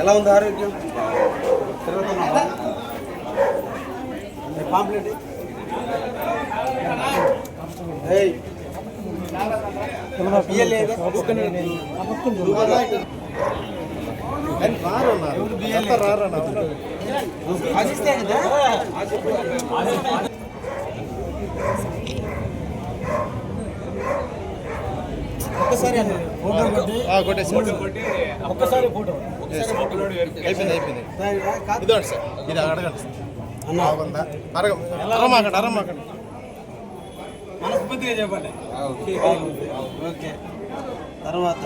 ఎలా ఉంది ఆరోగ్యం? తిరుగుతున్నావా? పాంప్లెట్? ఇ. ఒక్కసారి ఒక్కసారి ఫోటో. అయిపోయింది అయిపోయింది దాని రా- కాదు. ఇదండి సార్ ఇది అడగండి సార్. అన్న. బాగుందా? అరగ అరమాకండి అరమాకండి. మనస్ఫూర్తిగా చెప్పండి. ఓకే. తర్వాత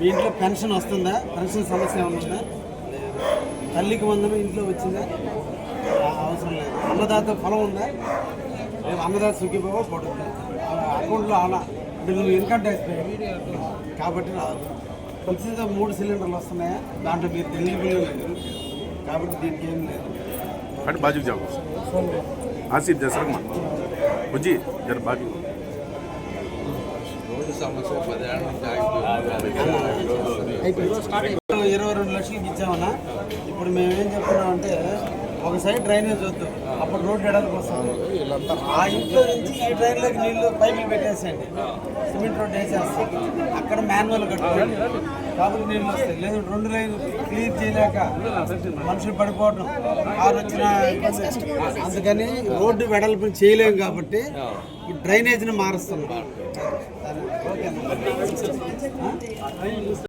మీ ఇంట్లో పెన్షన్ వస్తుందా? పెన్షన్ సమస్య ఏమైనా ఉందా? తల్లికి వందనం ఇంట్లో వచ్చిందా? అవసరం లేదు. అన్నదాత ఫలం ఉందా? అన్నదాత సుఖీబాబు పడుతుంది అకౌంట్లో అలా బిల్లు ఎందుకంటే ట్యాక్స్ కాబట్టి రాదు. ప్రతిదీ మూడు సిలిండర్లు వస్తున్నాయా. దాంట్లో మీరు తెలియబుల్ లేదు. కాబట్టి దీనికి ఏం లేదు. అంటే బాజీకి జాబ్ ఆసిఫ్ జసరమ్మ. వచ్చి జర బాజీ. ఇరవై రెండు లక్షలకి ఇచ్చామన్నా. ఇప్పుడు మేము ఏం చెప్తున్నాం అంటే ఒక సైడ్ డ్రైనేజ్ వద్దు. అప్పుడు రోడ్డు ఎడలకు వస్తుంది. ఆ ఇంట్లో నుంచి ఈ డ్రైన్లోకి నీళ్ళు పైపులు పెట్టేసేయండి. సిమెంట్ రోడ్ వేసేస్తాం అక్కడ మాన్యువల్ కట్టుకోండి. కాబట్టి నీళ్ళు వస్తాయి లేదు రెండు లైన్ క్లీన్ చేయలేక మనుషులు పడిపోవడం ఆరు వచ్చిన అందుకని రోడ్డు వెడల్పు చేయలేము కాబట్టి ఈ డ్రైనేజ్ని మారుస్తున్నాం. ఓకే